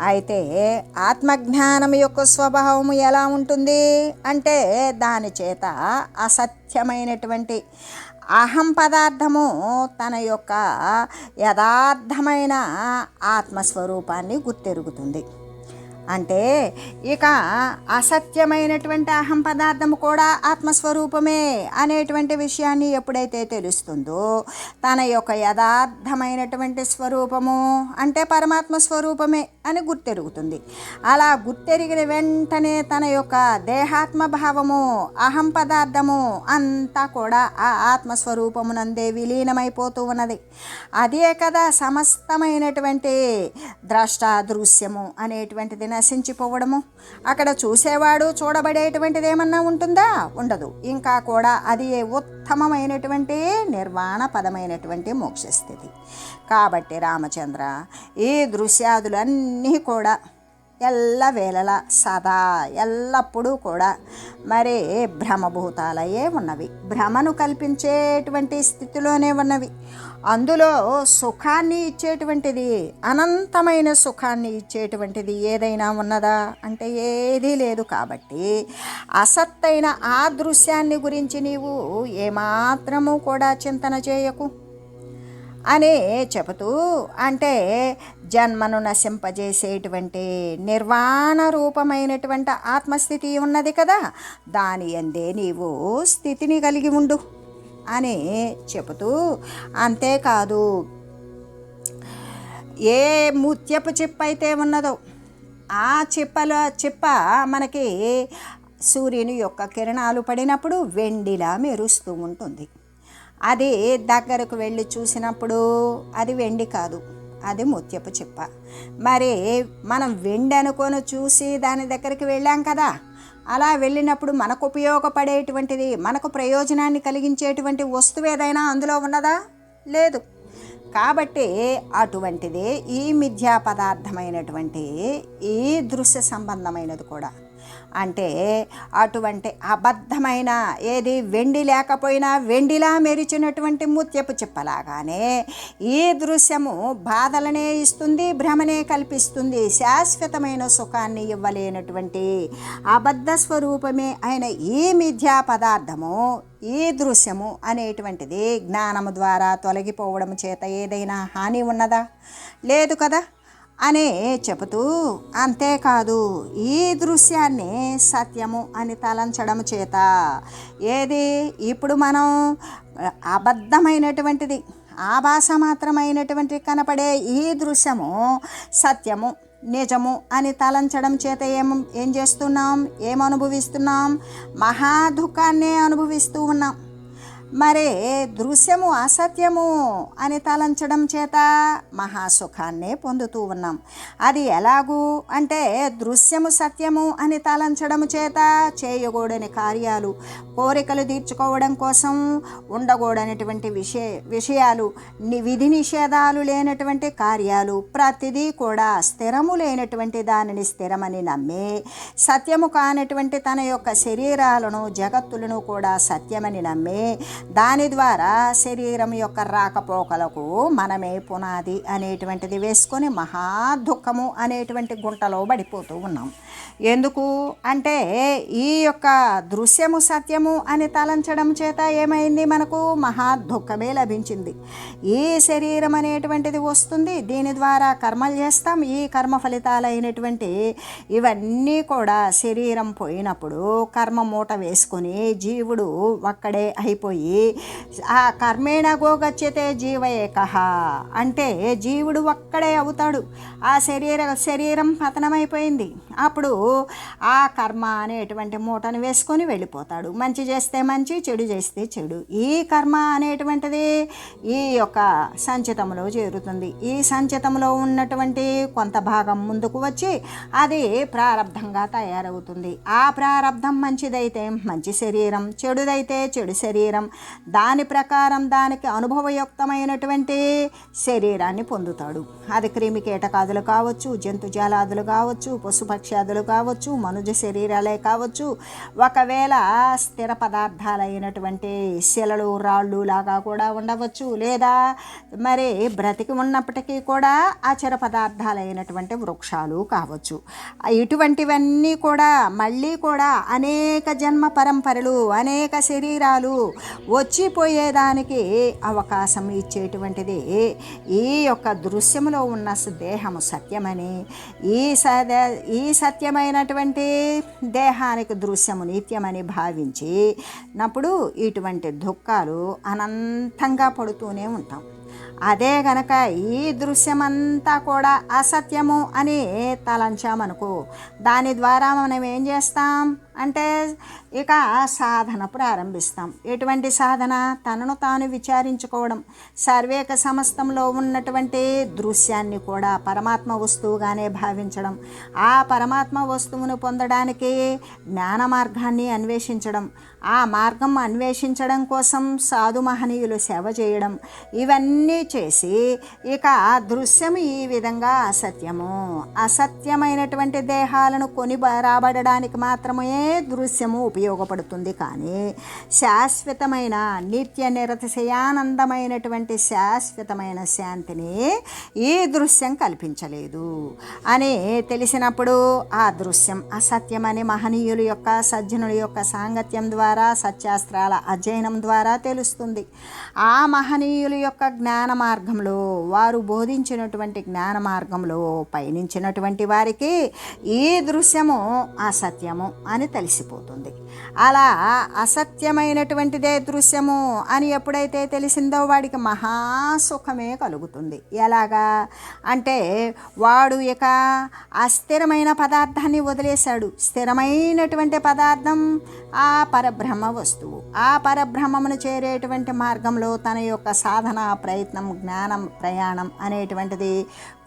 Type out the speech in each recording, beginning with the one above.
అయితే ఆత్మజ్ఞానం యొక్క స్వభావము ఎలా ఉంటుంది? అంటే దాని చేత అసత్యమైనటువంటి అహం పదార్థము తన యొక్క యథార్థమైన ఆత్మస్వరూపాన్ని గుర్తెరుగుతుంది. అంటే ఇక అసత్యమైనటువంటి అహం పదార్థము కూడా ఆత్మస్వరూపమే అనేటువంటి విషయాన్ని ఎప్పుడైతే తెలుస్తుందో తన యొక్క యథార్థమైనటువంటి స్వరూపము అంటే పరమాత్మ స్వరూపమే అని గుర్తెరుగుతుంది. అలా గుర్తెరిగిన వెంటనే తన యొక్క దేహాత్మ భావము అహం పదార్థము అంతా కూడా ఆ ఆత్మస్వరూపమునందే విలీనమైపోతూ ఉన్నది. అదే కదా సమస్తమైనటువంటి ద్రష్ట దృశ్యము అనేటువంటిది నశించిపోవడము? అక్కడ చూసేవాడు చూడబడేటువంటిది ఏమన్నా ఉంటుందా? ఉండదు. ఇంకా కూడా అది ఉత్తమమైనటువంటి నిర్వాణ పదమైనటువంటి మోక్షస్థితి. కాబట్టి రామచంద్ర ఈ దృశ్యాదులన్నీ కూడా ఎల్ల వేళలా సదా ఎల్లప్పుడూ కూడా మరి భ్రమభూతాలయే ఉన్నవి. భ్రమను కల్పించేటువంటి స్థితిలోనే ఉన్నవి. అందులో సుఖాన్ని ఇచ్చేటువంటిది అనంతమైన సుఖాన్ని ఇచ్చేటువంటిది ఏదైనా ఉన్నదా? అంటే ఏదీ లేదు కాబట్టి అసత్తైన ఆ దృశ్యాన్ని గురించి నీవు ఏమాత్రము కూడా చింతన చేయకు. అని చెబుతూ అంటే జన్మను నశింపజేసేటువంటి నిర్వాణ రూపమైనటువంటి ఆత్మస్థితి ఉన్నది కదా దాని ఎందే నీవు స్థితిని కలిగి ఉండు అని చెబుతూ అంతేకాదు ఏ ముత్యపు చిప్ప అయితే ఉన్నదో ఆ చిప్పల చిప్ప మనకి సూర్యుని యొక్క కిరణాలు పడినప్పుడు వెండిలా మెరుస్తూ ఉంటుంది. అది దగ్గరకు వెళ్ళి చూసినప్పుడు అది వెండి కాదు అది ముత్యపు చిప్ప. మరి మనం వెండి అనుకొని చూసి దాని దగ్గరికి వెళ్ళాం కదా అలా వెళ్ళినప్పుడు మనకు ఉపయోగపడేటువంటిది మనకు ప్రయోజనాన్ని కలిగించేటువంటి వస్తువు ఏదైనా అందులో ఉన్నదా? లేదు. కాబట్టి అటువంటిదే ఈ మిథ్యా పదార్థమైనటువంటి ఈ దృశ్య సంబంధమైనది కూడా. అంటే అటువంటి అబద్ధమైన ఏది వెండి లేకపోయినా వెండిలా మెరిచినటువంటి ముత్యపు చిప్పలాగానే ఈ దృశ్యము బాధలనే ఇస్తుంది భ్రమనే కల్పిస్తుంది శాశ్వతమైన సుఖాన్ని ఇవ్వలేనటువంటి అబద్ధ స్వరూపమే అయిన ఈ మిథ్యా పదార్థము ఈ దృశ్యము అనేటువంటిది జ్ఞానము ద్వారా తొలగిపోవడం చేత ఏదైనా హాని ఉన్నదా? లేదు కదా? అనే చెబుతూ అంతేకాదు ఈ దృశ్యాన్ని సత్యము అని తలంచడం చేత ఏది? ఇప్పుడు మనం అబద్ధమైనటువంటిది ఆభాస మాత్రమైనటువంటి కనపడే ఈ దృశ్యము సత్యము నిజము అని తలంచడం చేత ఏం ఏం చేస్తున్నాం? ఏం అనుభవిస్తున్నాం మహా దుఃఖాన్నే అనుభవిస్తూ ఉన్నాం. మరి దృశ్యము అసత్యము అని తలంచడం చేత మహాసుఖాన్నే పొందుతూ ఉన్నాం. అది ఎలాగూ అంటే దృశ్యము సత్యము అని తలంచడం చేత చేయకూడని కార్యాలు కోరికలు తీర్చుకోవడం కోసం ఉండకూడనటువంటి విషయ విషయాలు విధి నిషేధాలు లేనటువంటి కార్యాలు ప్రతిదీ కూడా స్థిరము లేనటువంటి దానిని స్థిరమని నమ్మి సత్యము కానటువంటి తన యొక్క శరీరాలను జగత్తులను కూడా సత్యమని నమ్మి దాని ద్వారా శరీరం యొక్క రాకపోకలకు మనమే పునాది అనేటువంటిది వేసుకొని మహా దుఃఖము అనేటువంటి గుంటలో పడిపోతూ ఉన్నాం. ఎందుకు? అంటే ఈ యొక్క దృశ్యము సత్యము అని తలంచడం చేత ఏమైంది? మనకు మహా దుఃఖమే లభించింది. ఈ శరీరం అనేటువంటిది వస్తుంది. దీని ద్వారా కర్మలు చేస్తాం. ఈ కర్మ ఫలితాలైనటువంటి ఇవన్నీ కూడా శరీరం పోయినప్పుడు కర్మ మూట వేసుకొని జీవుడు ఒక్కడే అయిపోయి ఆ కర్మేణ గోగచ్యతే జీవ ఏకహ అంటే జీవుడు ఒక్కడే అవుతాడు. ఆ శరీర శరీరం పతనమైపోయింది. అప్పుడు ఆ కర్మ అనేటువంటి మూటను వేసుకొని వెళ్ళిపోతాడు. మంచి చేస్తే మంచి చెడు చేస్తే చెడు. ఈ కర్మ అనేటువంటిది ఈ యొక్క సంచితంలో చేరుతుంది. ఈ సంచితంలో ఉన్నటువంటి కొంత భాగం ముందుకు వచ్చి అది ప్రారంధంగా తయారవుతుంది. ఆ ప్రారంధం మంచిదైతే మంచి శరీరం చెడుదైతే చెడు శరీరం. దాని ప్రకారం దానికి అనుభవయుక్తమైనటువంటి శరీరాన్ని పొందుతాడు. అది క్రిమి కీటకాదులు కావచ్చు జంతుజాలాదులు కావచ్చు పశుపక్ష్యాదులు కావచ్చు కావచ్చు మనుజ శరీరాలే కావచ్చు ఒకవేళ స్థిర పదార్థాలైనటువంటి శిలలు రాళ్ళు లాగా కూడా ఉండవచ్చు. లేదా మరి బ్రతికి ఉన్నప్పటికీ కూడా అచర పదార్థాలైనటువంటి వృక్షాలు కావచ్చు. ఇటువంటివన్నీ కూడా మళ్ళీ కూడా అనేక జన్మ పరంపరలు అనేక శరీరాలు వచ్చిపోయేదానికి అవకాశం ఇచ్చేటువంటిది. ఈ యొక్క దృశ్యంలో ఉన్న దేహము సత్యమని ఈ సద ఈ సత్యమైన సత్యమైనటువంటి దేహానికి దృశ్యము నిత్యమని భావించి నప్పుడు ఇటువంటి దుఃఖాలు అనంతంగా పడుతూనే ఉంటాం. అదే గనక ఈ దృశ్యమంతా కూడా అసత్యము అని తలంచామనుకో దాని ద్వారా మనం ఏం చేస్తాం? అంటే ఇక సాధన ప్రారంభిస్తాం. ఎటువంటి సాధన? తనను తాను విచారించుకోవడం. సర్వేక సమస్తంలో ఉన్నటువంటి దృశ్యాన్ని కూడా పరమాత్మ వస్తువుగానే భావించడం. ఆ పరమాత్మ వస్తువును పొందడానికి జ్ఞాన మార్గాన్ని అన్వేషించడం. ఆ మార్గం అన్వేషించడం కోసం సాధు మహనీయులు సేవ చేయడం. ఇవన్నీ చేసి ఇక దృశ్యం ఈ విధంగా అసత్యము. అసత్యమైనటువంటి దేహాలను కొని రాబడడానికి మాత్రమే దృశ్యము ఉపయోగపడుతుంది. కానీ శాశ్వతమైన నిత్య నిరతిశయానందమైనటువంటి శాశ్వతమైన శాంతిని ఈ దృశ్యం కల్పించలేదు. అని తెలిసినప్పుడు ఆ దృశ్యం అసత్యమని మహనీయుల యొక్క సజ్జనుల యొక్క సాంగత్యం ద్వారా సత్యాస్త్రాల అధ్యయనం ద్వారా తెలుస్తుంది. ఆ మహనీయుల యొక్క జ్ఞాన మార్గంలో వారు బోధించినటువంటి జ్ఞాన మార్గంలో పయనించినటువంటి వారికి ఈ దృశ్యము అసత్యము అని తెలిసిపోతుంది. అలా అసత్యమైనటువంటిదే దృశ్యము అని ఎప్పుడైతే తెలిసిందో వాడికి మహాసుఖమే కలుగుతుంది. ఎలాగా? అంటే వాడు ఇక అస్థిరమైన పదార్థాన్ని వదిలేశాడు. స్థిరమైనటువంటి పదార్థం ఆ పరబ్రహ్మ వస్తువు. ఆ పరబ్రహ్మమును చేరేటువంటి మార్గంలో తన యొక్క సాధన ప్రయత్నం జ్ఞానం ప్రయాణం అనేటువంటిది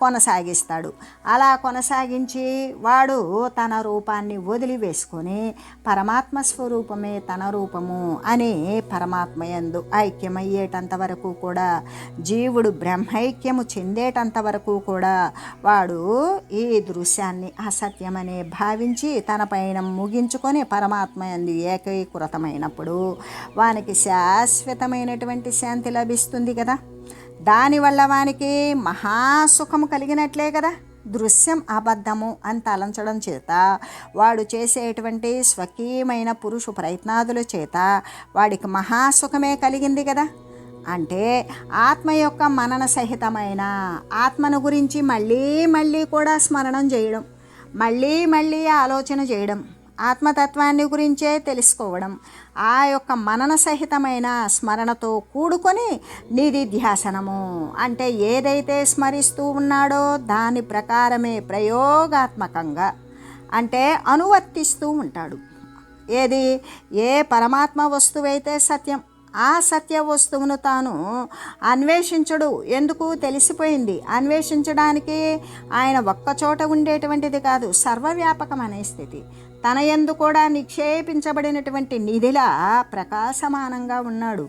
కొనసాగిస్తాడు. అలా కొనసాగించి వాడు తన రూపాన్ని వదిలివేసుకొని పరమాత్మ స్వరూపమే తన రూపము అని పరమాత్మ యందు ఐక్యమయ్యేటంత వరకు కూడా జీవుడు బ్రహ్మైక్యము చెందేటంత వరకు కూడా వాడు ఈ దృశ్యాన్ని అసత్యమనే భావించి తన పైన ముగించుకొని పరమాత్మ యందు ఏకీకృతమైనప్పుడు వానికి శాశ్వతమైనటువంటి శాంతి లభిస్తుంది కదా. దానివల్ల వానికి మహాసుఖము కలిగినట్లే కదా. దృశ్యం అబద్ధము అని తలంచడం చేత వాడు చేసేటువంటి స్వకీయమైన పురుషు ప్రయత్నాదుల చేత వాడికి మహాసుఖమే కలిగింది కదా. అంటే ఆత్మ యొక్క మనన సహితమైన ఆత్మను గురించి మళ్ళీ మళ్ళీ కూడా స్మరణం చేయడం మళ్ళీ మళ్ళీ ఆలోచన చేయడం ఆత్మతత్వాన్ని గురించే తెలుసుకోవడం ఆ యొక్క మనన సహితమైన స్మరణతో కూడుకొని నిధిధ్యాసనము. అంటే ఏదైతే స్మరిస్తూ ఉన్నాడో దాని ప్రకారమే ప్రయోగాత్మకంగా అంటే అనువర్తిస్తూ ఉంటాడు. ఏది? ఏ పరమాత్మ వస్తువైతే సత్యం ఆ సత్య వస్తువును తాను అన్వేషించడు. ఎందుకు? తెలిసిపోయింది. అన్వేషించడానికి ఆయన ఒక్కచోట ఉండేటువంటిది కాదు సర్వవ్యాపకం అనే స్థితి. తన ఎందు కూడా నిక్షేపించబడినటువంటి నిధిలా ప్రకాశమానంగా ఉన్నాడు.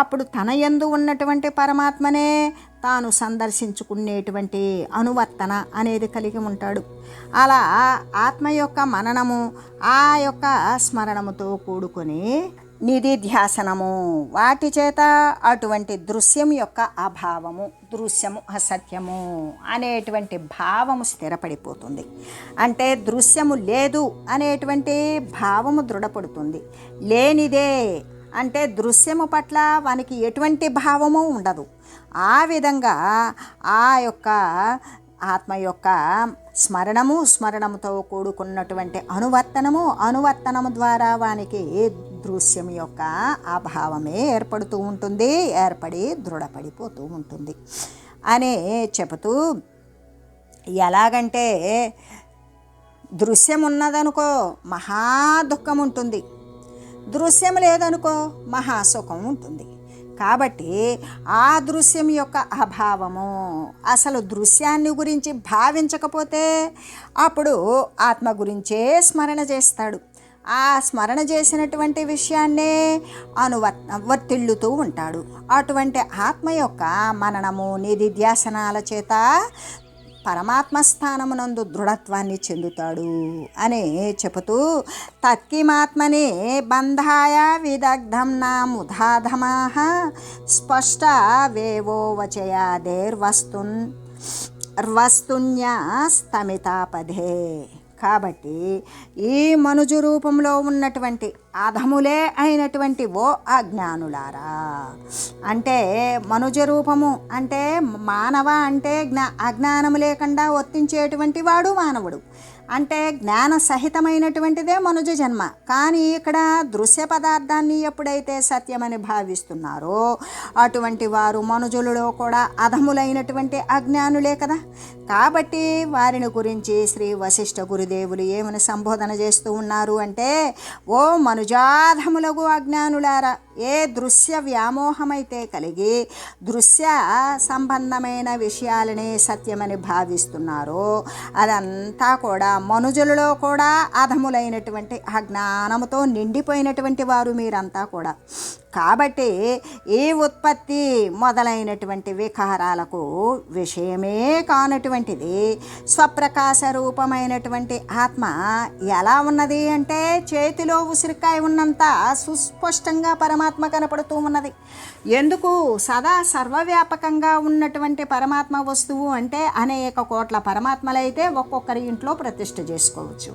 అప్పుడు తన ఎందు ఉన్నటువంటి పరమాత్మనే తాను సందర్శించుకునేటువంటి అనువర్తన అనేది కలిగి ఉంటాడు. అలా ఆత్మ యొక్క మననము ఆ యొక్క స్మరణముతో కూడుకొని నిధిధ్యాసనము. వాటి చేత అటువంటి దృశ్యం యొక్క అభావము దృశ్యము అసత్యము అనేటువంటి భావము స్థిరపడిపోతుంది. అంటే దృశ్యము లేదు అనేటువంటి భావము దృఢపడుతుంది. లేనిదే అంటే దృశ్యము పట్ల వానికి ఎటువంటి భావము ఉండదు. ఆ విధంగా ఆ యొక్క ఆత్మ యొక్క స్మరణము స్మరణముతో కూడుకున్నటువంటి అనువర్తనము అనువర్తనము ద్వారా వానికి దృశ్యం యొక్క అభావమే ఏర్పడుతూ ఉంటుంది ఏర్పడి దృఢపడిపోతూ ఉంటుంది. అని చెబుతూ ఎలాగంటే దృశ్యం ఉన్నదనుకో మహా దుఃఖం ఉంటుంది. దృశ్యం లేదనుకో మహాసుఖం ఉంటుంది. కాబట్టి ఆ దృశ్యం యొక్క అభావము అసలు దృశ్యాన్ని గురించి భావించకపోతే అప్పుడు ఆత్మ గురించే స్మరణ చేస్తాడు. ఆ స్మరణ చేసినటువంటి విషయాన్నే అనువర్ వర్తిల్లుతూ ఉంటాడు. అటువంటి ఆత్మ యొక్క మననము నిధిధ్యాసనాల చేత పరమాత్మ స్థానమునందు దృఢత్వాన్ని చెందుతాడు అని చెబుతూ తత్కిమాత్మని బంధాయ విదగ్ధం నా ముధాధమాహ స్పష్ట వేవో వచయాదేర్వస్తున్ వస్తున్యా కాబట్టి ఈ మనుజు రూపంలో ఉన్నటువంటి అధములే అయినటువంటి ఓ అజ్ఞానులారా. అంటే మనుజ రూపము అంటే మానవ అంటే జ్ఞా అజ్ఞానము లేకుండా వర్తించేటువంటి వాడు మానవుడు. అంటే జ్ఞాన సహితమైనటువంటిదే మనుజ జన్మ. కానీ ఇక్కడ దృశ్య పదార్థాన్ని ఎప్పుడైతే సత్యమని భావిస్తున్నారో అటువంటి వారు మనుజులలో కూడా అధములైనటువంటి అజ్ఞానులే కదా. కాబట్టి వారిని గురించి శ్రీ వశిష్ఠ గురుదేవులు ఏమని సంబోధన చేస్తూ ఉన్నారు అంటే ఓ మనుజాధములకు అజ్ఞానులారా ఏ దృశ్య వ్యామోహమైతే కలిగి దృశ్య సంబంధమైన విషయాలనే సత్యమని భావిస్తున్నారో అదంతా కూడా మనుజులలో కూడా అధములైనటువంటి అజ్ఞానముతో నిండిపోయినటువంటి వారు మీరంతా కూడా. కాబట్టి ఈ ఉత్పత్తి మొదలైనటువంటి వికారాలకు విషయమే కానటువంటిది. స్వప్రకాశ రూపమైనటువంటి ఆత్మ ఎలా ఉన్నది అంటే చేతిలో ఉసిరికాయ ఉన్నంత సుస్పష్టంగా పరమాత్మ కనపడుతూ ఉన్నది. ఎందుకు సదా సర్వవ్యాపకంగా ఉన్నటువంటి పరమాత్మ వస్తువు అంటే అనేక కోట్ల పరమాత్మలైతే ఒక్కొక్కరి ఇంట్లో ప్రతిష్ఠ చేసుకోవచ్చు.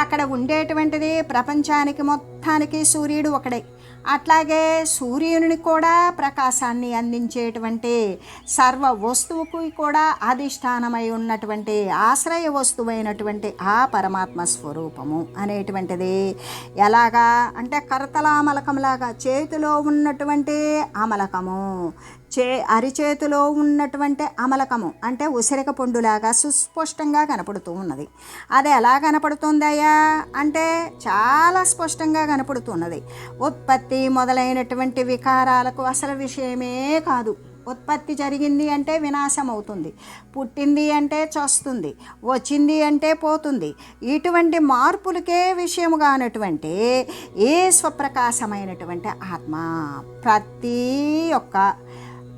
అక్కడ ఉండేటువంటిది ప్రపంచానికి మొత్తానికి సూర్యుడు ఒకడే అట్లాగే సూర్యుని కూడా ప్రకాశాన్ని అందించేటువంటి సర్వ వస్తువుకు కూడా అధిష్టానమై ఉన్నటువంటి ఆశ్రయ వస్తువైనటువంటి ఆ పరమాత్మ స్వరూపము అనేటువంటిది. ఎలాగా? అంటే కరతలామలకంలాగా చేతిలో ఉన్నటువంటి అమలకము. చే అరిచేతిలో ఉన్నటువంటి అమలకము అంటే ఉసిరిక పొండులాగా సుస్పష్టంగా కనపడుతూ ఉన్నది. అది ఎలా కనపడుతుందయ్యా? అంటే చాలా స్పష్టంగా కనపడుతున్నది. ఉత్పత్తి మొదలైనటువంటి వికారాలకు అసలు విషయమే కాదు. ఉత్పత్తి జరిగింది అంటే వినాశం అవుతుంది పుట్టింది అంటే చస్తుంది. వచ్చింది అంటే పోతుంది. ఇటువంటి మార్పులకే విషయము కానటువంటి ఏ స్వప్రకాశమైనటువంటి ఆత్మ ప్రతి ఒక్క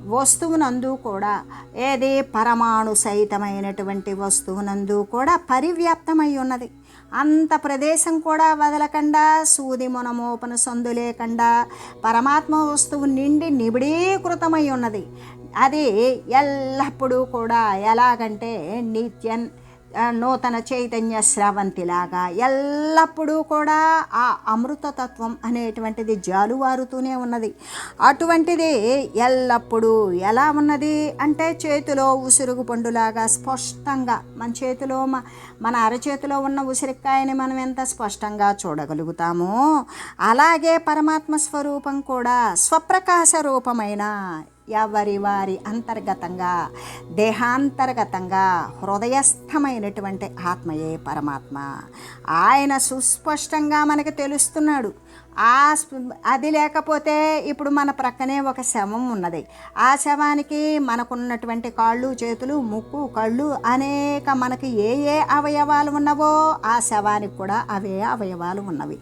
వస్తువునందు కూడా ఏది పరమాణు సహితమైనటువంటి వస్తువునందు కూడా పరివ్యాప్తమై ఉన్నది. అంత ప్రదేశం కూడా వదలకుండా సూది మునమోపన సందు లేకుండా పరమాత్మ వస్తువు నిండి నిబిడీకృతమై ఉన్నది. అది ఎల్లప్పుడూ కూడా ఎలాగంటే నిత్యం నూతన చైతన్య స్రవంతిలాగా ఎల్లప్పుడూ కూడా ఆ అమృతతత్వం అనేటువంటిది జాలువారుతూనే ఉన్నది. అటువంటిది ఎల్లప్పుడూ ఎలా ఉన్నది అంటే చేతిలో ఉసురుగు పండులాగా స్పష్టంగా మన చేతిలో మన అరచేతిలో ఉన్న ఉసిరికాయని మనం ఎంత స్పష్టంగా చూడగలుగుతామో అలాగే పరమాత్మ స్వరూపం కూడా స్వప్రకాశ రూపమైన ఎవరి వారి అంతర్గతంగా దేహాంతర్గతంగా హృదయస్థమైనటువంటి ఆత్మయే పరమాత్మ. ఆయన సుస్పష్టంగా మనకు తెలుస్తున్నాడు. ఆ అది లేకపోతే ఇప్పుడు మన ప్రక్కనే ఒక శవం ఉన్నది. ఆ శవానికి మనకున్నటువంటి కాళ్ళు చేతులు ముక్కు కళ్ళు అనేక మనకి ఏ ఏ అవయవాలు ఉన్నవో ఆ శవానికి కూడా అవే అవయవాలు ఉన్నవి.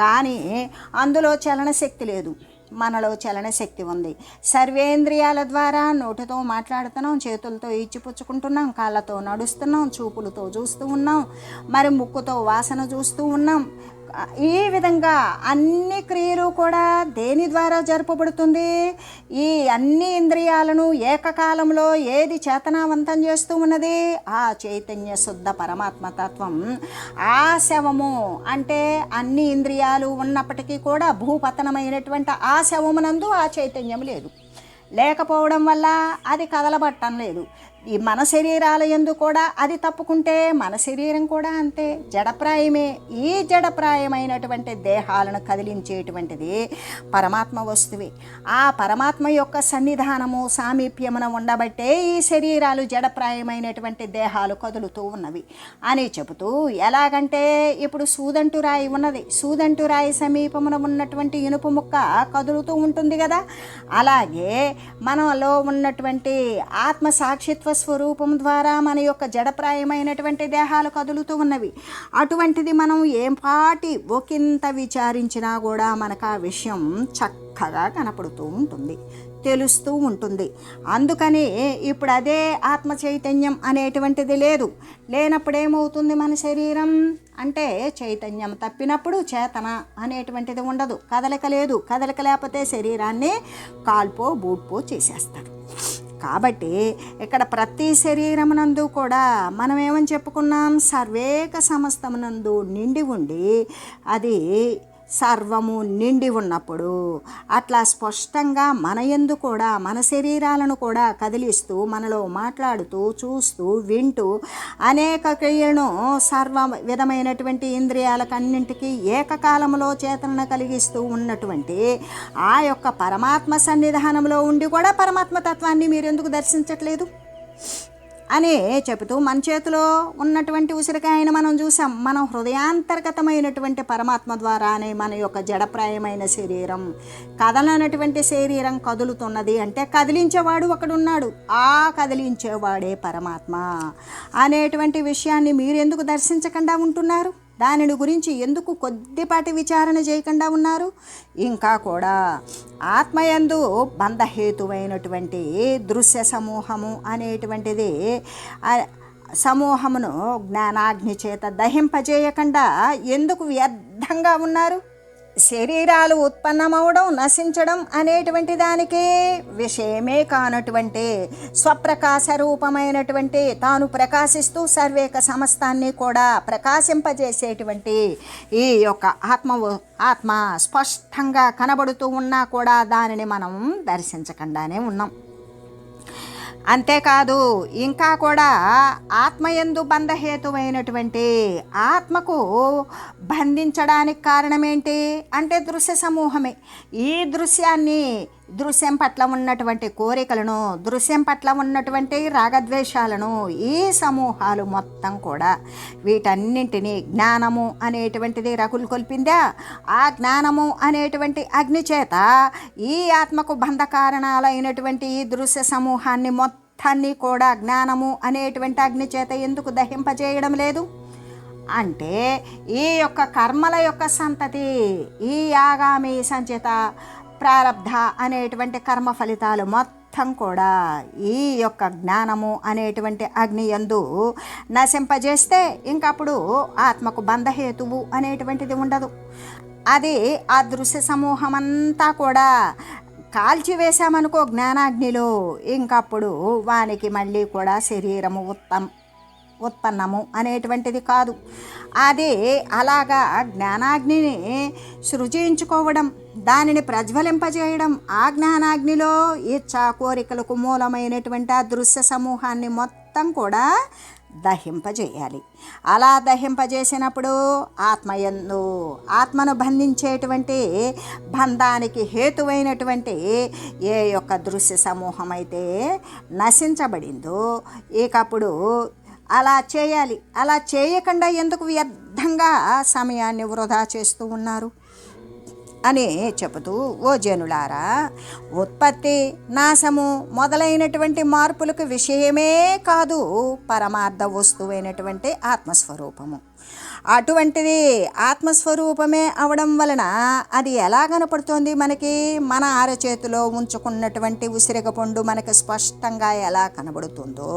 కానీ అందులో చలన శక్తి లేదు. మనలో చలన శక్తి ఉంది. సర్వేంద్రియాల ద్వారా నోటితో మాట్లాడుతున్నాం చేతులతో ఇచ్చిపుచ్చుకుంటున్నాం కాళ్ళతో నడుస్తున్నాం చూపులతో చూస్తూ ఉన్నాం మరి ముక్కుతో వాసన చూస్తూ ఉన్నాం ఈ విధంగా అన్ని క్రియలు కూడా దేని ద్వారా జరపబడుతుంది? ఈ అన్ని ఇంద్రియాలను ఏకకాలంలో ఏది చేతనావంతం చేస్తూ ఉన్నది? ఆ చైతన్య శుద్ధ పరమాత్మ తత్వం ఆ శవము. అంటే అన్ని ఇంద్రియాలు ఉన్నప్పటికీ కూడా భూపతనమైనటువంటి ఆ శవమునందు ఆ చైతన్యం లేదు. లేకపోవడం వల్ల అది కదలబట్టం లేదు. ఈ మన శరీరాల ఎందు కూడా అది తప్పుకుంటే మన శరీరం కూడా అంతే. జడప్రాయమే. ఈ జడప్రాయమైనటువంటి దేహాలను కదిలించేటువంటిది పరమాత్మ వస్తువే. ఆ పరమాత్మ యొక్క సన్నిధానము సామీప్యమున ఉండబట్టే ఈ శరీరాలు జడప్రాయమైనటువంటి దేహాలు కదులుతూ ఉన్నవి. అని చెబుతూ ఎలాగంటే ఇప్పుడు సూదంటు రాయి ఉన్నది. సూదంటు రాయి సమీపమున ఉన్నటువంటి ఇనుపు ముక్క కదులుతూ ఉంటుంది కదా. అలాగే మనలో ఉన్నటువంటి ఆత్మ సాక్షిత్వ స్వరూపం ద్వారా మన యొక్క జడప్రాయమైనటువంటి దేహాలు కదులుతూ ఉన్నవి. అటువంటిది మనం ఏం పాటి ఒకంత విచారించినా కూడా మనకు ఆ విషయం చక్కగా కనపడుతూ ఉంటుంది తెలుస్తూ ఉంటుంది. అందుకని ఇప్పుడు అదే ఆత్మ చైతన్యం అనేటువంటిది లేదు. లేనప్పుడు ఏమవుతుంది మన శరీరం? అంటే చైతన్యం తప్పినప్పుడు చేతన అనేటువంటిది ఉండదు. కదలిక లేదు. కదలిక లేకపోతే శరీరాన్ని కాల్పో బూడ్పో చేసేస్తారు కాబట్టి ఇక్కడ ప్రతి శరీరమునందు కూడా మనం ఏమని చెప్పుకున్నాం? సర్వేక సమస్తమునందు నిండి ఉండి అది సర్వము నిండి ఉన్నప్పుడు అట్లా స్పష్టంగా మన ఎందు కూడా మన శరీరాలను కూడా కదిలిస్తూ మనలో మాట్లాడుతూ చూస్తూ వింటూ అనేక క్రియలను సర్వ విధమైనటువంటి ఇంద్రియాలకన్నింటికి ఏకకాలంలో చేతన కలిగిస్తూ ఉన్నటువంటి ఆ యొక్క పరమాత్మ సన్నిధానంలో ఉండి కూడా పరమాత్మ తత్వాన్ని మీరు ఎందుకు దర్శించట్లేదు? అని చెబుతూ మన చేతిలో ఉన్నటువంటి ఉసిరికాయను మనం చూసాం. మనం హృదయాంతర్గతమైనటువంటి పరమాత్మ ద్వారానే మన యొక్క జడప్రాయమైన శరీరం కదలనటువంటి శరీరం కదులుతున్నది అంటే కదిలించేవాడు ఒకడున్నాడు. ఆ కదిలించేవాడే పరమాత్మ అనేటువంటి విషయాన్ని మీరు ఎందుకు దర్శించకుండా ఉంటున్నారు? దానిని గురించి ఎందుకు కొద్దిపాటి విచారణ చేయకుండా ఉన్నారు? ఇంకా కూడా ఆత్మయందు బంధహేతువైనటువంటి దృశ్య సమూహము అనేటువంటిది సమూహమును జ్ఞానాగ్ని చేత దహింపజేయకుండా ఎందుకు వ్యర్థంగా ఉన్నారు? శరీరాలు ఉత్పన్నమవడం నశించడం అనేటువంటి దానికి విషయమే కానటువంటి స్వప్రకాశ రూపమైనటువంటి తాను ప్రకాశిస్తూ సర్వేక సమస్తాన్ని కూడా ప్రకాశింపజేసేటువంటి ఈ యొక్క ఆత్మ ఆత్మ స్పష్టంగా కనబడుతూ ఉన్నా కూడా దానిని మనం దర్శించకుండానే ఉన్నాం. అంతేకాదు ఇంకా కూడా ఆత్మయందు బంధహేతువైనటువంటి ఆత్మకు బంధించడానికి కారణమేంటి? అంటే దృశ్య సమూహమే. ఈ దృశ్యాన్ని దృశ్యం పట్ల ఉన్నటువంటి కోరికలను దృశ్యం పట్ల ఉన్నటువంటి రాగద్వేషాలను ఈ సమూహాలు మొత్తం కూడా వీటన్నింటినీ జ్ఞానము అనేటువంటిది రకులు కొల్పిందా? ఆ జ్ఞానము అనేటువంటి అగ్ని చేత ఈ ఆత్మకు బంధ కారణాలైనటువంటి ఈ దృశ్య సమూహాన్ని మొత్తాన్ని కూడా జ్ఞానము అనేటువంటి అగ్ని చేత ఎందుకు దహింపజేయడం లేదు? అంటే ఈ యొక్క కర్మల యొక్క సంతతి ఈ ఆగామి సంచిత ప్రారబ్ధ అనేటువంటి కర్మ ఫలితాలు మొత్తం కూడా ఈ యొక్క జ్ఞానము అనేటువంటి అగ్ని యందు నశింపజేస్తే ఇంకప్పుడు ఆత్మకు బంధహేతువు అనేటువంటిది ఉండదు. అది ఆ దృశ్య సమూహం అంతా కూడా కాల్చివేశామనుకో జ్ఞానాగ్నిలో ఇంకప్పుడు వానికి మళ్ళీ కూడా శరీరము ఉత్తం ఉత్పన్నము అనేటువంటిది కాదు. అది అలాగా జ్ఞానాగ్నిని సృజించుకోవడం దానిని ప్రజ్వలింపజేయడం ఆ జ్ఞానాగ్నిలో ఇచ్చా కోరికలకు మూలమైనటువంటి ఆ దృశ్య సమూహాన్ని మొత్తం కూడా దహింపజేయాలి. అలా దహింపజేసినప్పుడు ఆత్మయందు ఆత్మను బంధించేటువంటి బంధానికి హేతువైనటువంటి ఏ యొక్క దృశ్య సమూహం అయితే నశించబడిందో ఇకప్పుడు అలా చేయాలి. అలా చేయకుండా ఎందుకు వ్యర్థంగా సమయాన్ని వృధా చేస్తూ ఉన్నారు? అని చెబుతూ ఓ జనులారా ఉత్పత్తి నాశము మొదలైనటువంటి మార్పులకు విషయమే కాదు పరమార్థ వస్తువైనటువంటి ఆత్మస్వరూపము. అటువంటిది ఆత్మస్వరూపమే అవడం వలన అది ఎలా కనపడుతోంది మనకి? మన అరచేతిలో ఉంచుకున్నటువంటి ఉసిరిక పండు మనకి స్పష్టంగా ఎలా కనబడుతుందో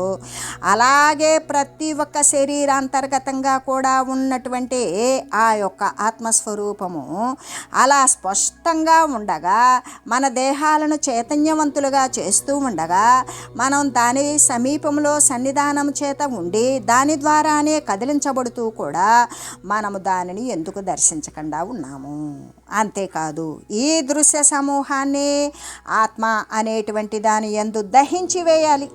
అలాగే ప్రతి ఒక్క శరీరాంతర్గతంగా కూడా ఉన్నటువంటి ఆ యొక్క ఆత్మస్వరూపము అలా స్పష్టంగా ఉండగా మన దేహాలను చైతన్యవంతులుగా చేస్తూ ఉండగా మనం దాని సమీపంలో సన్నిధానం చేత ఉండి దాని ద్వారానే కదిలించబడుతూ కూడా మనము దానిని ఎందుకు దర్శించకుండా ఉన్నాము? అంతేకాదు ఈ దృశ్య సమూహాన్ని ఆత్మ అనేటువంటి దాని ఎందు దహించి వేయాలి.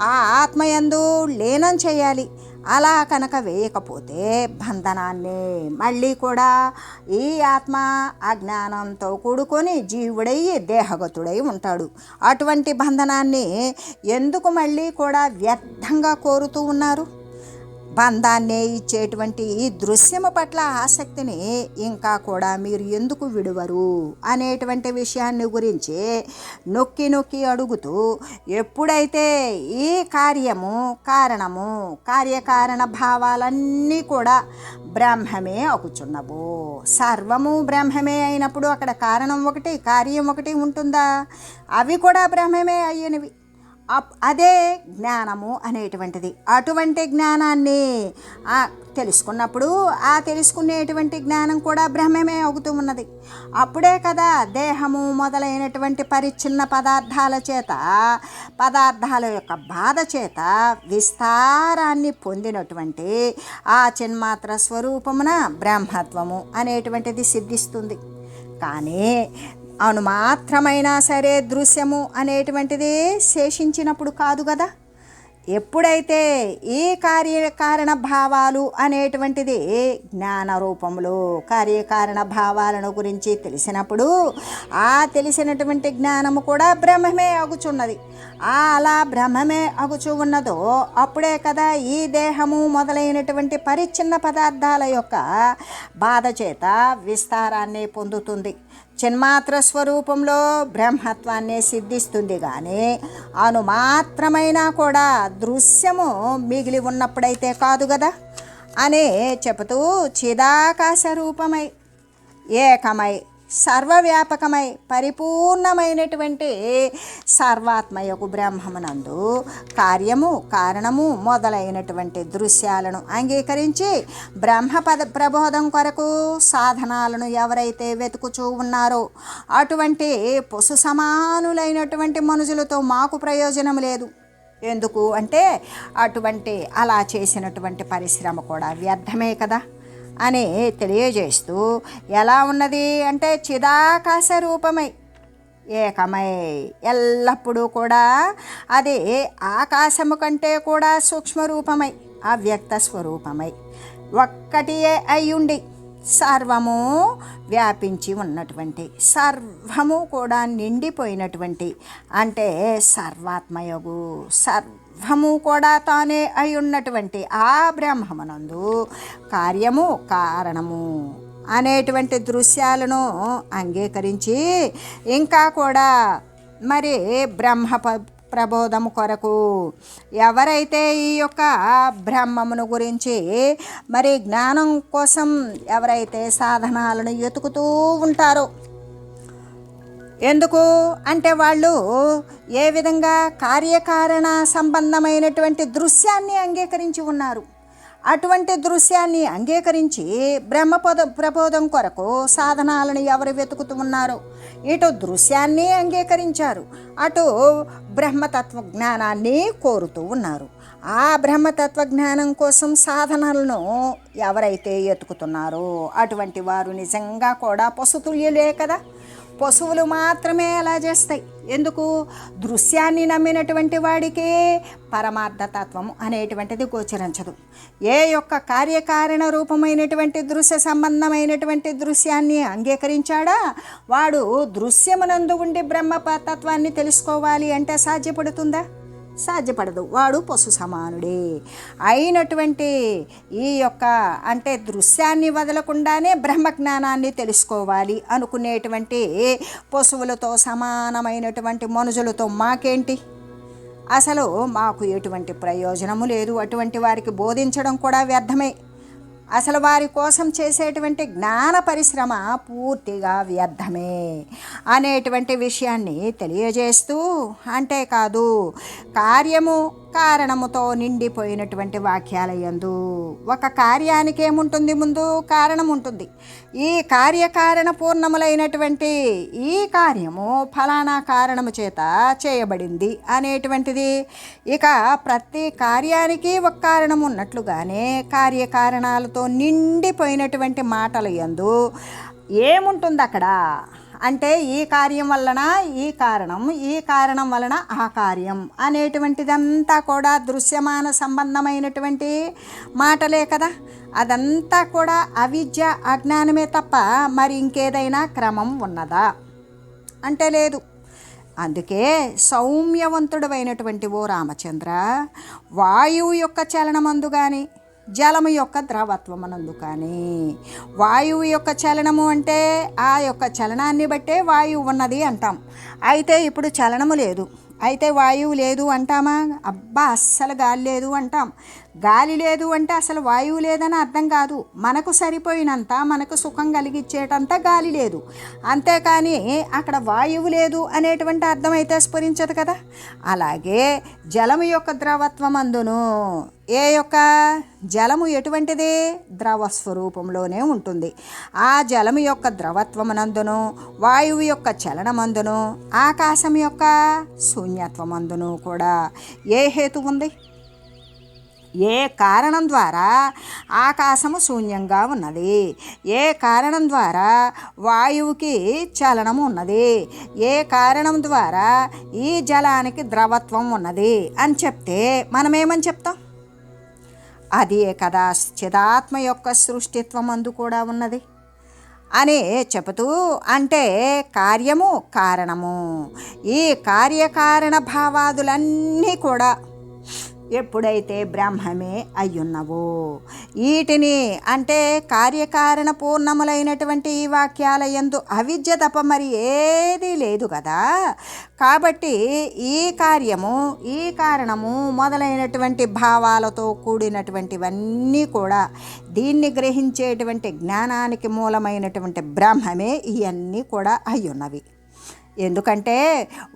ఆ ఆత్మ ఎందు లీనం చేయాలి. అలా కనుక వేయకపోతే బంధనాన్ని మళ్ళీ కూడా ఈ ఆత్మ అజ్ఞానంతో కూడుకొని జీవుడయ్యి దేహగతుడై ఉంటాడు. అటువంటి బంధనాన్ని ఎందుకు మళ్ళీ కూడా వ్యర్థంగా కోరుతూ ఉన్నారు? బంధాన్నే ఇచ్చేటువంటి ఈ దృశ్యము పట్ల ఆసక్తిని ఇంకా కూడా మీరు ఎందుకు విడువరు అనేటువంటి విషయాన్ని గురించి నొక్కి నొక్కి అడుగుతూ ఎప్పుడైతే ఈ కార్యము కారణము కార్యకారణ భావాలన్నీ కూడా బ్రహ్మమే అవుచున్నవు సర్వము బ్రహ్మమే అయినప్పుడు అక్కడ కారణం ఒకటి కార్యం ఒకటి ఉంటుందా? అవి కూడా బ్రహ్మమే అయ్యినవి. అదే జ్ఞానము అనేటువంటిది. అటువంటి జ్ఞానాన్ని తెలుసుకున్నప్పుడు ఆ తెలుసుకునేటువంటి జ్ఞానం కూడా బ్రహ్మమే అవుతూ ఉన్నది. అప్పుడే కదా దేహము మొదలైనటువంటి పరిచ్ఛిన్న పదార్థాల చేత పదార్థాల యొక్క బాధ చేత విస్తారాన్ని పొందినటువంటి ఆ చిన్మాత్ర స్వరూపమున బ్రహ్మత్వము అనేటువంటిది సిద్ధిస్తుంది. కానీ అవును మాత్రమైనా సరే దృశ్యము అనేటువంటిది శేషించినప్పుడు కాదు కదా ఎప్పుడైతే ఈ కార్యకారణ భావాలు అనేటువంటిది జ్ఞాన రూపంలో కార్యకారణ భావాలను గురించి తెలిసినప్పుడు ఆ తెలిసినటువంటి జ్ఞానము కూడా బ్రహ్మమే అగుచున్నది అలా బ్రహ్మమే అగుచు ఉన్నదో అప్పుడే కదా ఈ దేహము మొదలైనటువంటి పరిచ్ఛిన్న పదార్థాల యొక్క బాధ చేత విస్తారాన్ని పొందుతుంది. చిన్మాత్ర స్వరూపంలో బ్రహ్మత్వాన్ని సిద్ధిస్తుంది కానీ అనుమాత్రమైనా కూడా దృశ్యము మిగిలి ఉన్నప్పుడైతే కాదు కదా అని చెబుతూ చిదాకాశ రూపమై ఏకమై సర్వవ్యాపకమై పరిపూర్ణమైనటువంటి సర్వాత్మయకు బ్రహ్మమునందు కార్యము కారణము మొదలైనటువంటి దృశ్యాలను అంగీకరించి బ్రహ్మ పద ప్రబోధం కొరకు సాధనాలను ఎవరైతే వెతుకుచూ ఉన్నారో అటువంటి పశు సమానులైనటువంటి మనుషులతో మాకు ప్రయోజనం లేదు. ఎందుకు అంటే అటువంటి అలా చేసినటువంటి పరిశ్రమ కూడా వ్యర్థమే కదా. అని తెలియజేస్తూ ఎలా ఉన్నది? అంటే చిదాకాశ రూపమై ఏకమై ఎల్లప్పుడూ కూడా అది ఆకాశము కంటే కూడా సూక్ష్మ రూపమై అవ్యక్త స్వరూపమై ఒక్కటియే అయ్యుండి సర్వము వ్యాపించి ఉన్నటువంటి సర్వము కూడా నిండిపోయినటువంటి అంటే సర్వాత్మయగు సర్వము కూడా తానే అయి ఉన్నటువంటి ఆ బ్రహ్మమునందు కార్యము కారణము అనేటువంటి దృశ్యాలను అంగీకరించి ఇంకా కూడా మరి బ్రహ్మ ప్రబోధము కొరకు ఎవరైతే ఈ యొక్క బ్రహ్మమును గురించి మరి జ్ఞానం కోసం ఎవరైతే సాధనాలను ఎతుకుతూ ఉంటారో ఎందుకు? అంటే వాళ్ళు ఏ విధంగా కార్యకారణ సంబంధమైనటువంటి దృశ్యాన్ని అంగీకరించి ఉన్నారు. అటువంటి దృశ్యాన్ని అంగీకరించి బ్రహ్మపద ప్రబోధం కొరకు సాధనాలను ఎవరు వెతుకుతూ ఉన్నారో? ఇటు దృశ్యాన్ని అంగీకరించారు. అటు బ్రహ్మతత్వ జ్ఞానాన్ని కోరుతూ ఉన్నారు. ఆ బ్రహ్మతత్వ జ్ఞానం కోసం సాధనలను ఎవరైతే ఎతుకుతున్నారో అటువంటి వారు నిజంగా కూడా పసుతుల్యులే కదా. పశువులు మాత్రమే అలా చేస్తాయి. ఎందుకు? దృశ్యాన్ని నమ్మినటువంటి వాడికే పరమార్థతత్వం అనేటువంటిది గోచరించదు. ఏ యొక్క కార్యకారణ రూపమైనటువంటి దృశ్య సంబంధమైనటువంటి దృశ్యాన్ని అంగీకరించాడా? వాడు దృశ్యమునందు ఉండి బ్రహ్మ తత్వాన్ని తెలుసుకోవాలి అంటే సాధ్యపడుతుందా? సాధ్యపడదు. వాడు పశు సమానుడే. అయినటువంటి ఈ యొక్క అంటే దృశ్యాన్ని వదలకుండానే బ్రహ్మజ్ఞానాన్ని తెలుసుకోవాలి. అనుకునేటువంటి పశువులతో సమానమైనటువంటి మనుషులతో మాకేంటి? అసలు మాకు ఎటువంటి ప్రయోజనము లేదు. అటువంటి వారికి బోధించడం కూడా వ్యర్థమే. అసలు వారి కోసం చేసేటువంటి జ్ఞాన పరిశ్రమ పూర్తిగా వ్యర్థమే అనేటువంటి విషయాన్ని తెలియజేస్తూ అంతేకాదు కార్యము కారణముతో నిండిపోయినటువంటి వాక్యాలయందు ఒక కార్యానికి ఏముంటుంది ముందు? కారణం ఉంటుంది ఈ కార్యకారణ పూర్ణములైనటువంటి ఈ కార్యము ఫలానా కారణము చేత చేయబడింది అనేటువంటిది. ఇక ప్రతి కార్యానికి ఒక కారణం ఉన్నట్లుగానే కార్యకారణాలతో నిండిపోయినటువంటి మాటల యందు ఏముంటుంది అక్కడ అంటే ఈ కార్యం వలన ఈ కారణం ఈ కారణం వలన ఆ కార్యం అనేటువంటిదంతా కూడా దృశ్యమాన సంబంధమైనటువంటి మాటలే కదా. అదంతా కూడా అవిద్య అజ్ఞానమే తప్ప మరి ఇంకేదైనా క్రమం ఉన్నదా? అంటే లేదు. అందుకే సౌమ్యవంతుడైనటువంటి ఓ రామచంద్ర వాయువు యొక్క చలనమందు కానీ జలము యొక్క ద్రవత్వమనందు కానీ. వాయువు యొక్క చలనము అంటే ఆ యొక్క చలనాన్ని బట్టే వాయువు ఉన్నది అంటాం. అయితే ఇప్పుడు చలనము లేదు. అయితే వాయువు లేదు అంటామా? అబ్బా అస్సలు గాలి లేదు అంటాం. గాలి లేదు అంటే అసలు వాయువు లేదని అర్థం కాదు. మనకు సరిపోయినంత మనకు సుఖం కలిగించేటంత గాలి లేదు. అంతేకాని అక్కడ వాయువు లేదు అనేటువంటి అర్థం అయితే స్ఫురించదు కదా. అలాగే జలము యొక్క ద్రవత్వం అందును ఏ యొక్క? జలము ఎటువంటిది? ద్రవ స్వరూపంలోనే ఉంటుంది. ఆ జలము యొక్క ద్రవత్వమునందును వాయువు యొక్క చలనమందును ఆకాశం యొక్క శూన్యత్వమందును కూడా ఏ హేతు ఉంది? ఏ కారణం ద్వారా ఆకాశము శూన్యంగా ఉన్నది? ఏ కారణం ద్వారా వాయువుకి చలనము ఉన్నది? ఏ కారణం ద్వారా ఈ జలానికి ద్రవత్వం ఉన్నది? అని చెప్తే మనమేమని చెప్తాం? అది కదా చిదాత్మ యొక్క సృష్టిత్వం అందు కూడా ఉన్నది. అని చెబుతూ అంటే కార్యము కారణము. ఈ కార్యకారణ భావాదులన్నీ కూడా ఎప్పుడైతే బ్రహ్మమే అయ్యున్నవో. వీటిని అంటే కార్యకారణ పూర్ణములైనటువంటి ఈ వాక్యాల యందు అవిద్య తప్ప మరి ఏదీ లేదు కదా. కాబట్టి ఈ కార్యము ఈ కారణము మొదలైనటువంటి భావాలతో కూడినటువంటివన్నీ కూడా దీన్ని గ్రహించేటువంటి జ్ఞానానికి మూలమైనటువంటి బ్రహ్మమే ఇవన్నీ కూడా అయ్యున్నవి. ఎందుకంటే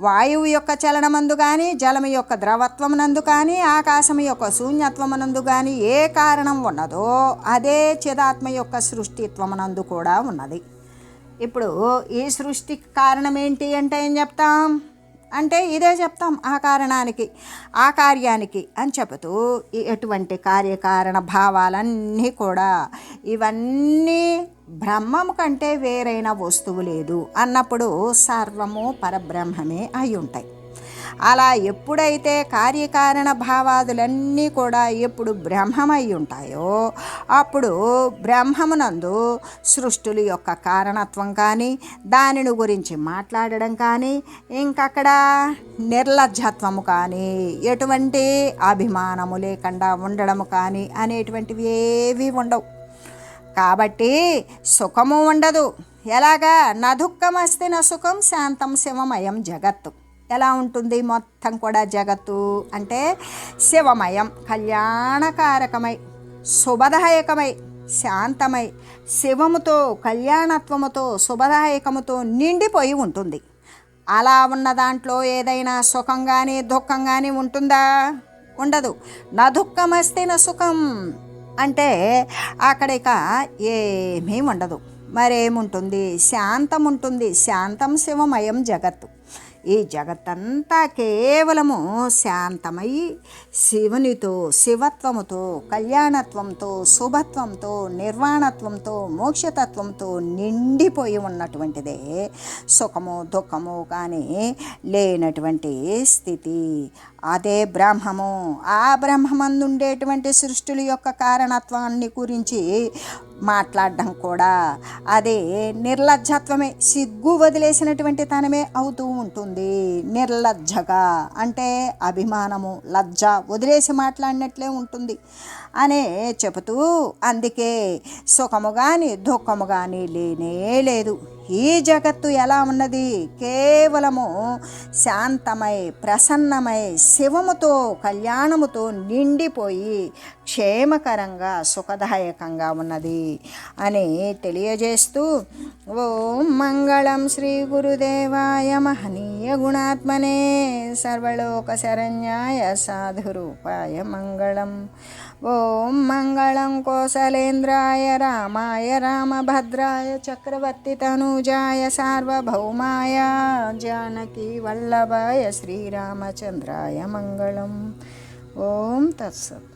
వాయువు యొక్క చలనమందు కానీ జలము యొక్క ద్రవత్వమునందు కానీ ఆకాశం యొక్క శూన్యత్వమునందు కానీ ఏ కారణం ఉన్నదో అదే చిదాత్మ యొక్క సృష్టిత్వమునందు కూడా ఉన్నది. ఇప్పుడు ఈ సృష్టికి కారణం ఏంటి అంటే ఏం చెప్తాం? అంటే ఇదే చెప్తాం ఆ కారణానికి ఆ కార్యానికి అని చెబుతూ ఎటువంటి కార్యకారణ భావాలన్నీ కూడా ఇవన్నీ బ్రహ్మము కంటే వేరైన వస్తువు లేదు అన్నప్పుడు సర్వము పరబ్రహ్మమే అయి ఉంటాయి. అలా ఎప్పుడైతే కార్యకారణ భావాదులన్నీ కూడా ఎప్పుడు బ్రహ్మమై ఉంటాయో అప్పుడు బ్రహ్మమునందు సృష్టిల యొక్క కారణత్వం కానీ దానిని గురించి మాట్లాడడం కానీ ఇంకక్కడ నిర్లజ్జత్వము కానీ ఎటువంటి అభిమానము లేకుండా ఉండడము కానీ అనేటువంటివి ఏవి ఉండవు. కాబట్టి సుఖము ఉండదు. ఎలాగా? నా దుఃఖం నా సుఖం శాంతం శివమయం జగత్తు. ఎలా ఉంటుంది మొత్తం కూడా జగత్తు అంటే శివమయం కళ్యాణకారకమై శుభదాయకమై శాంతమై శివముతో కళ్యాణత్వముతో శుభదాయకముతో నిండిపోయి ఉంటుంది. అలా ఉన్న దాంట్లో ఏదైనా సుఖం కానీ దుఃఖం కానీ ఉంటుందా? ఉండదు. నా దుఃఖమస్తే నా సుఖం అంటే అక్కడ ఇక ఏమీ ఉండదు. మరేముంటుంది? శాంతం ఉంటుంది శాంతం శివమయం జగత్తు. ఈ జగత్తంతా కేవలము శాంతమై శివునితో శివత్వముతో కళ్యాణత్వంతో శుభత్వంతో నిర్వాణత్వంతో మోక్షతత్వంతో నిండిపోయి ఉన్నటువంటిదే సుఖము దుఃఖము కానీ లేనటువంటి స్థితి. అదే బ్రహ్మము. ఆ బ్రహ్మమందుండేటువంటి సృష్టిల సృష్టుల యొక్క కారణత్వాన్ని గురించి మాట్లాడడం కూడా. అదే నిర్లజ్జత్వమే సిగ్గు వదిలేసినటువంటి తనమే అవుతూ ఉంటుంది. నిర్లజ్జగా అంటే అభిమానము లజ్జ వదిలేసి మాట్లాడినట్లే ఉంటుంది అనే చెబుతూ అందుకే సుఖము కానీ దుఃఖము కానీ లేనే లేదు. ఈ జగత్తు ఎలా ఉన్నది? కేవలము శాంతమై ప్రసన్నమై శివముతో కళ్యాణముతో నిండిపోయి క్షేమకరంగా సుఖదాయకంగా ఉన్నది అని తెలియజేస్తూ ఓం మంగళం శ్రీ గురుదేవాయ మహనీయ గుణాత్మనే సర్వలోక శరణ్యాయ సాధురూపాయ మంగళం. ॐ मङ्गलं कोसलेन्द्राय रामाय रामभद्राय चक्रवर्तितनुजाय सार्वभौमाय जानकीवल्लभाय श्रीरामचंद्रा मंगल ओं तत्सत्।